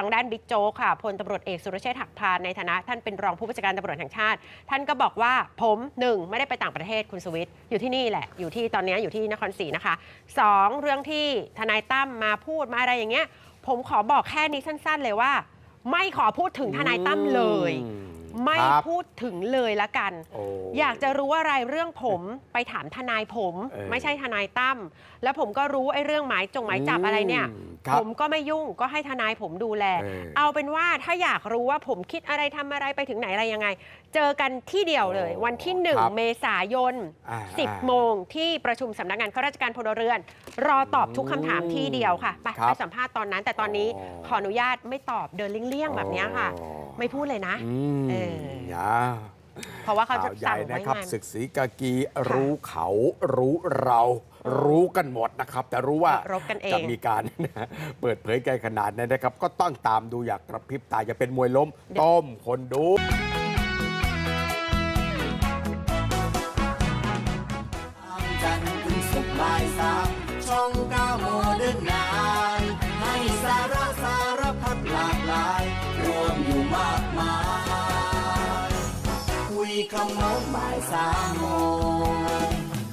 างด้านบิ๊กโจ๊กค่ะพลตำรวจเอกสุรเชษฐ์หักพานในฐานะท่านเป็นรองผู้บัญชาการตำรวจแห่งชาติ ท่านก็บอกว่าผมหนึ่งไม่ได้ไปต่างประเทศคุณสวิทย์อยู่ที่นี่แหละอยู่ที่ตอนนี้อยู่ที่นครศรีนะคะสองเรื่องที่ทนายตั้มมาพูดมาอะไรอย่างเงี้ยผมขอบอกแค่นี้สั้น ๆ เลยว่า ไม่ขอพูดถึงทนายตั้มเลย ไม่ครับ พูดถึงเลยละกันโอ้อยากจะรู้อะไรเรื่องผมไปถามทนายผม เออไม่ใช่ทนายตั้มแล้วผมก็รู้ไอ้เรื่องหมายจงหมายจับอะไรเนี่ย อืมครับผมก็ไม่ยุ่งก็ให้ทนายผมดูแล เออ เอาเป็นว่าถ้าอยากรู้ว่าผมคิดอะไรทำอะไรไปถึงไหนอะไรยังไง เจอกันที่เดียวเลยโอ้วันที่ ครับ 1 เมษายน อ่า10 โมงที่ประชุมสำนักงานข้าราชการพลเรือน รอตอบทุกคำถามที่เดียวค่ะไปครับไปสัมภาษณ์ตอนนั้น แต่ตอนนี้อ๋อ ขออนุญาตไม่ตอบเดินเลี่ยงๆแบบเนี้ยค่ะ อ๋อ ไม่พูดเลยนะอืมเออนะเพราะว่าเขาข่าจะวใหญ่สั่งนะไว้ครับงานศึกสีกากีรู้เขารู้เรา รู้กันหมดนะครับ แต่รู้ว่า รบกันเองจะมีการ เปิดเผยกันขนาดนั้นนะครับ ก็ต้องตามดูอยากกระพริบตาจะเป็นมวยล้ม ต้มคนดู คำโน้นบ่ายสามโมง